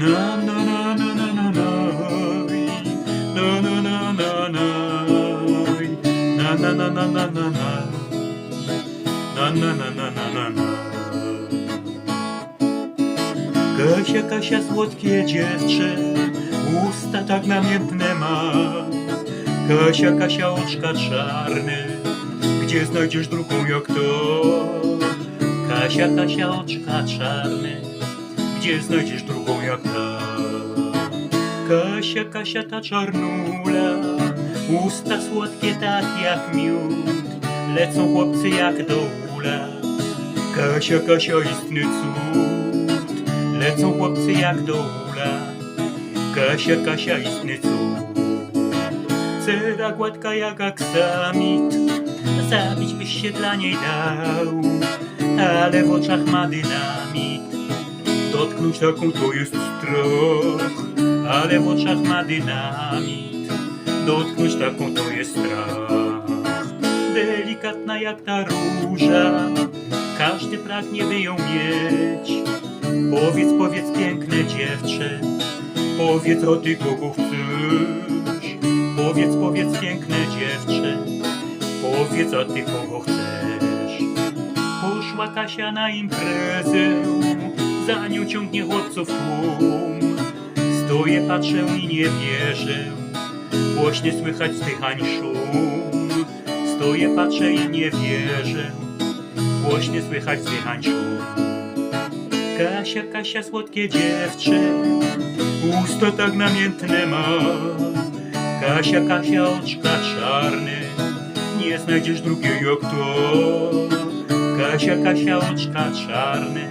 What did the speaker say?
na na na na na na na Kasia, Kasia, słodkie dziewczę, usta tak namiętne ma. Kasia, Kasia, oczka czarne, gdzie znajdziesz drugą jak to? Kasia, Kasia, oczka czarne, gdzie znajdziesz drugą jak ta? Kasia, Kasia, ta czarnula, usta słodkie tak jak miód, lecą chłopcy jak do ula. Kasia, Kasia, istny cud, lecą chłopcy jak do ula. Kasia, Kasia, istny cud. Cera gładka jak aksamit, zabić byś się dla niej dał, ale w oczach ma dynamit. Dotknąć taką to jest strach, ale w oczach ma dynamit. Dotknąć taką to jest strach. Delikatna jak ta róża, każdy pragnie by ją mieć. Powiedz, powiedz piękne dziewczę, powiedz o ty kogo chcesz. Powiedz, powiedz piękne dziewczę, powiedz a ty kogo chcesz. Poszła Kasia na imprezę, za nią ciągnie chłopców tłum. Stoję, patrzę i nie wierzę, głośnie słychać zdychań szum. Stoję, patrzę i nie wierzę, głośnie słychać zdychań szum. Kasia, Kasia, słodkie dziewczę, usta tak namiętne ma. Kasia, Kasia, oczka czarne, nie znajdziesz drugiej jak to. Kasia, Kasia, oczka czarne,